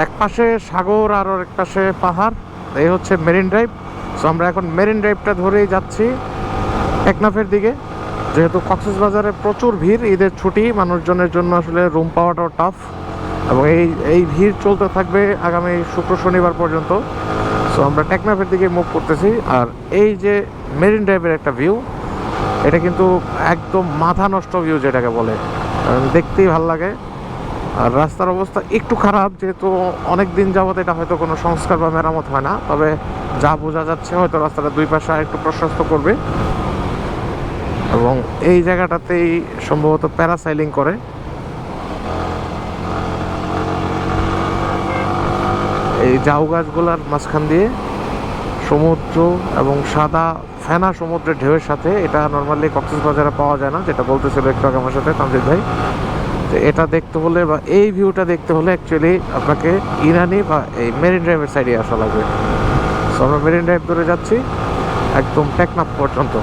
এক পাশে সাগর আর এক পাশে পাহাড়। এই হচ্ছে মেরিন ড্রাইভ। সো আমরা এখন মেরিন ড্রাইভটা ধরেই যাচ্ছি টেকনাফের দিকে। যেহেতু কক্সবাজারে প্রচুর ভিড়, ঈদের ছুটি, মানুষজনের জন্য আসলে রুম পাওয়াটাও টাফ এবং এই এই ভিড় চলতে থাকবে আগামী শুক্র শনিবার পর্যন্ত। সো আমরা টেকনাফের দিকে মুভ করতেছি। আর এই যে মেরিন ড্রাইভের একটা ভিউ এটা কিন্তু একদম মাথা নষ্ট ভিউ যেটাকে বলে। দেখতেই ভালো লাগে। আর রাস্তার অবস্থা একটু খারাপ, যেহেতু অনেক দিন যাবত এটা হয়তো কোনো সংস্কার বা মেরামত হয় না। তবে যা বোঝা যাচ্ছে হয়তো রাস্তাটা দুই পাশে একটু প্রশস্ত করবে। এবং এই জায়গাটাতেই সম্ভবত প্যারাসাইলিং করে। এই জাউ গাছগুলার মাঝখান দিয়ে সমুদ্র এবং সাদা ফেনা সমুদ্রের ঢেউয়ের সাথে এটা নর্মালি কক্সবাজারে পাওয়া যায় না, যেটা বলতেছিল একটু আগে আমার সাথে তামজিদ ভাই। এটা দেখতে হলে বা এই ভিউটা দেখতে হলে অ্যাকচুয়ালি আপনাকে ইরানি বা এই মেরিন ড্রাইভের সাইডে আসা লাগবে। সো আমরা মেরিন ড্রাইভ ধরে যাচ্ছি, একদম টেকনাফ পর্যন্ত।